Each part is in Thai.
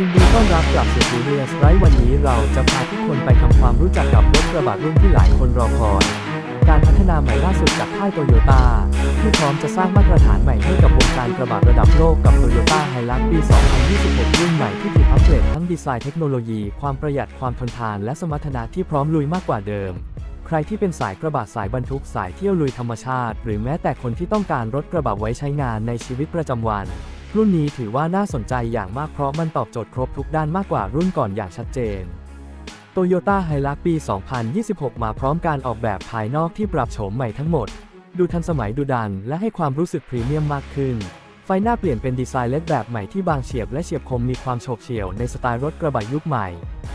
ยินดีต้อนรับกลับสู่จูเนียสไรวันนี้เราจะพาทุกคนไปทำความรู้จักกับรถกระบะรุ่นที่หลายคนรอคอย การพัฒนาใหม่ล่าสุดจากค่ายโตโยต้าที่พร้อมจะสร้างมาตรฐานใหม่ให้กับวงการกระบะระดับโลกกับโตโยต้าไฮลักปี 2026 รุ่นใหม่ที่ถูกอัปเกรดทั้งดีไซน์เทคโนโลยี ความประหยัดความทนทานและสมรรถนะที่พร้อมลุยมากกว่าเดิมใครที่เป็นสายกระบะสายบรรทุกสายเที่ยวลุยธรรมชาติ หรือแม้แต่คนที่ต้องการรถกระบะไว้ใช้งานในชีวิตประจำวัน รุ่นนี้ถือว่าน่าสนใจอย่างมากเพราะมันตอบโจทย์ครบทุกด้านมากกว่ารุ่นก่อนอย่างชัดเจน Toyota Hilux ปี 2026 มาพร้อมการออกแบบภายนอกที่ปรับโฉมใหม่ทั้งหมด ดูทันสมัยดูดัน และให้ความรู้สึกพรีเมียมมากขึ้น ไฟหน้าเปลี่ยนเป็นดีไซน์เล็ดแบบใหม่ที่บางเฉียบและเฉียบคมมีความโฉบเฉี่ยวในสไตล์รถกระบะยุคใหม่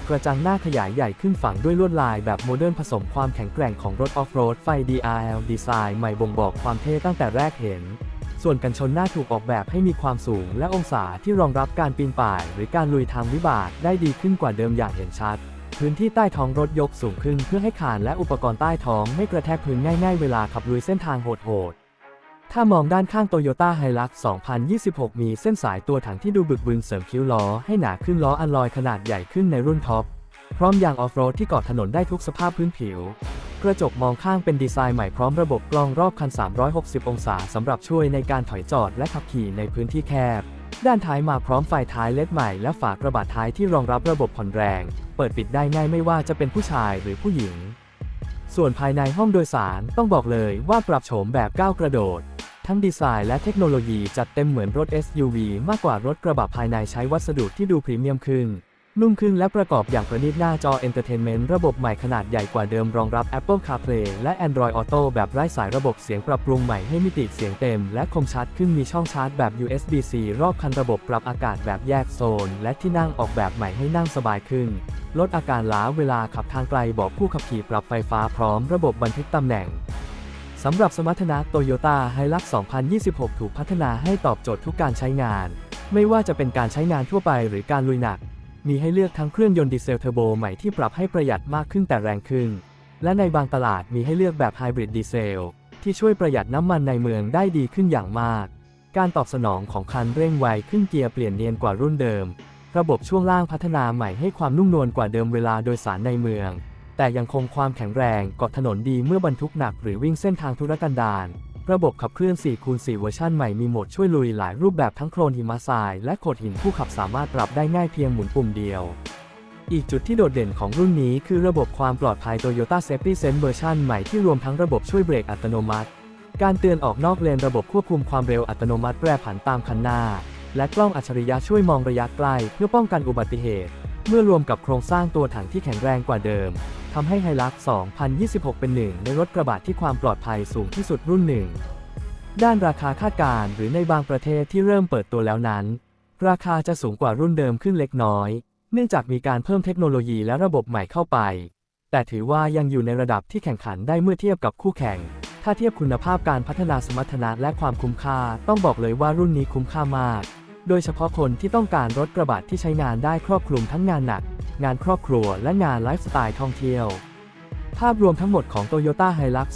กระจังหน้าขยายใหญ่ขึ้นฝังด้วยลวดลายแบบโมเดิร์นผสมความแข็งแกร่งของรถออฟโรดไฟ DRL ดีไซน์ใหม่บ่งบอกความเท่ตั้งแต่แรกเห็น ส่วนกันชนหน้าถูกออกแบบให้มีความสูงและองศาที่รองรับการปีนป่าย หรือการลุยทางวิบากได้ดีขึ้นกว่าเดิมอย่างเห็นชัด พื้นที่ใต้ท้องรถยกสูงขึ้นเพื่อให้คานและอุปกรณ์ใต้ท้องไม่กระแทกพื้นง่าย ๆ เวลาขับลุยเส้นทางโหดๆ ถ้ามองด้านข้าง Toyota Hilux 2026 มีเส้นสายตัวถังที่ดูบึกบึนเสริมคิ้วล้อให้หนาขึ้นล้ออัลลอยขนาดใหญ่ขึ้นในรุ่นท็อปพร้อมยางออฟโรดที่เกาะถนนได้ทุกสภาพพื้นผิว กระจกมองข้างเป็นดีไซน์ใหม่พร้อมระบบกล้องรอบคัน 360 องศาสำหรับช่วยในการถอยจอดและขับขี่ในพื้นที่แคบ ด้านท้ายมาพร้อมไฟท้ายเลดใหม่และฝากระบะท้ายที่รองรับระบบผ่อนแรง เปิดปิดได้ง่ายไม่ว่าจะเป็นผู้ชายหรือผู้หญิง ส่วนภายในห้องโดยสารต้องบอกเลยว่าปรับโฉมแบบก้าวกระโดด ทั้งดีไซน์และเทคโนโลยีจัดเต็มเหมือนรถ SUV มากกว่ารถกระบะภายในใช้วัสดุที่ดูพรีเมียมขึ้น นุ่มขึ้นและประกอบอย่างประณีตหน้าจอ Entertainment ระบบใหม่ขนาดใหญ่กว่าเดิมรองรับ Apple CarPlay และ Android Auto แบบไร้สายระบบเสียงปรับปรุงใหม่ให้มิติเสียงเต็ม และคมชัดขึ้นมีช่องชาร์จแบบ USB-C รอบคันระบบปรับอากาศแบบแยกโซน และที่นั่งออกแบบใหม่ให้นั่งสบายขึ้น ลดอาการล้าเวลาขับทางไกลบอกผู้ขับขี่ปรับไฟฟ้าพร้อมระบบบันทึกตำแหน่งสำหรับสมรรถนะ Toyota Hilux 2026 ถูกพัฒนาให้ตอบโจทย์ทุกการใช้งาน ไม่ว่าจะเป็นการใช้งานทั่วไปหรือการลุยหนัก มีให้เลือกทั้งเครื่องยนต์ดีเซลเทอร์โบใหม่ที่ปรับให้ประหยัดมากขึ้นแต่แรงขึ้น และในบางตลาดมีให้เลือกแบบไฮบริดดีเซลที่ช่วยประหยัดน้ำมันในเมืองได้ดีขึ้นอย่างมาก การตอบสนองของคันเร่งไวขึ้นเกียร์เปลี่ยนเนียนกว่ารุ่นเดิม ระบบช่วงล่างพัฒนาใหม่ให้ความนุ่มนวลกว่าเดิมเวลาโดยสารในเมือง แต่ยังคงความแข็งแรงเกาะถนนดีเมื่อบรรทุกหนักหรือวิ่งเส้นทางธุรกันดาร ระบบขับเคลื่อน 4 คูณ4เวอร์ชันใหม่มีโหมดช่วยลุยหลายรูปแบบทั้งโคลนหิมะทรายและโขดหินผู้ขับสามารถปรับได้ง่ายเพียงหมุนปุ่มเดียว อีกจุดที่โดดเด่นของรุ่นนี้คือระบบความปลอดภัย Toyota Safety Sense เวอร์ชันใหม่ที่รวมทั้งระบบช่วยเบรกอัตโนมัติ การเตือนออกนอกเลนระบบควบคุมความเร็วอัตโนมัติแปรผันตามคันหน้า และกล้องอัจฉริยะช่วยมองระยะใกลเพื่อป้องกันอุบัติเหตุ เมื่อรวมกับโครงสร้างตัวถังที่แข็งแรงกว่าเดิมทำให้ไฮลัก2026 เป็นหนึ่งในรถกระบะที่ความปลอดภัยสูงที่สุดรุ่นหนึ่ง ด้านราคาคาดการณ์หรือในบางประเทศที่เริ่มเปิดตัวแล้วนั้น ราคาจะสูงกว่ารุ่นเดิมขึ้นเล็กน้อย เนื่องจากมีการเพิ่มเทคโนโลยีและระบบใหม่เข้าไป แต่ถือว่ายังอยู่ในระดับที่แข่งขันได้เมื่อเทียบกับคู่แข่ง ถ้าเทียบคุณภาพการพัฒนาสมรรถนะและความคุ้มค่า ต้องบอกเลยว่ารุ่นนี้คุ้มค่ามาก โดยเฉพาะคนที่ต้องการรถกระบะที่ใช้งานได้ครอบคลุมทั้งงานหนัก งานครอบครัวและงานไลฟ์สไตล์ท่องเที่ยว ภาพรวมทั้งหมดของ Toyota Hilux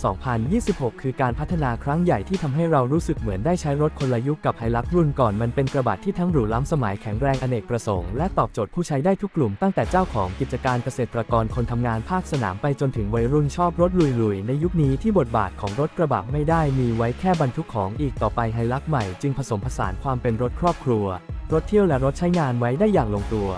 2026 คือการพัฒนาครั้งใหญ่ที่ทำให้เรารู้สึกเหมือนได้ใช้รถคนละยุคกับ Hilux รุ่นก่อนมันเป็นกระบะที่ทั้งหรูล้ำสมัยแข็งแรงอเนกประสงค์และตอบโจทย์ผู้ใช้ได้ทุกกลุ่มตั้งแต่เจ้าของกิจการเกษตรกรคนทำงานภาคสนามไปจนถึงวัยรุ่นชอบรถลุยๆ ในยุคนี้ที่บทบาทของรถกระบะไม่ได้มีไว้แค่บรรทุกของอีกต่อไป Hilux ใหม่จึงผสมผสานความเป็นรถครอบครัว รถเที่ยวและรถใช้งานไว้ได้อย่างลงตัว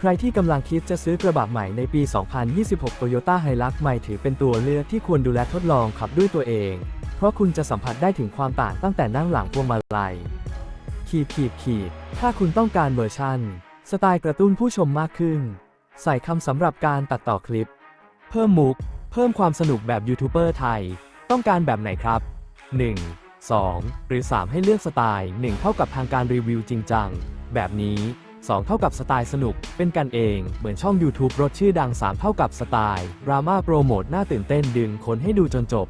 ใครที่กำลังคิดจะซื้อกระบะใหม่ในปี 2026 Toyota Hilux ใหม่ถือเป็นตัวเลือกที่ควรดูแลทดลองขับด้วยตัวเอง เพราะคุณจะสัมผัสได้ถึงความต่างตั้งแต่นั่งหลังพวงมาลัย ขีดขีดขีดถ้าคุณต้องการเวอร์ชั่น สไตล์กระตุ้นผู้ชมมากขึ้น ใส่คำสำหรับการตัดต่อคลิป เพิ่มมุก เพิ่มความสนุกแบบยูทูบเบอร์ไทย ต้องการแบบไหนครับ 1 2 หรือ 3 ให้เลือกสไตล์ 1 เท่ากับทางการรีวิวจริงจัง แบบนี้ 2 เท่ากับสไตล์สนุก เป็นกันเอง เหมือนช่อง YouTube รถชื่อดัง 3 เท่ากับสไตล์ดราม่าโปรโมทน่าตื่นเต้นดึงคนให้ดูจนจบ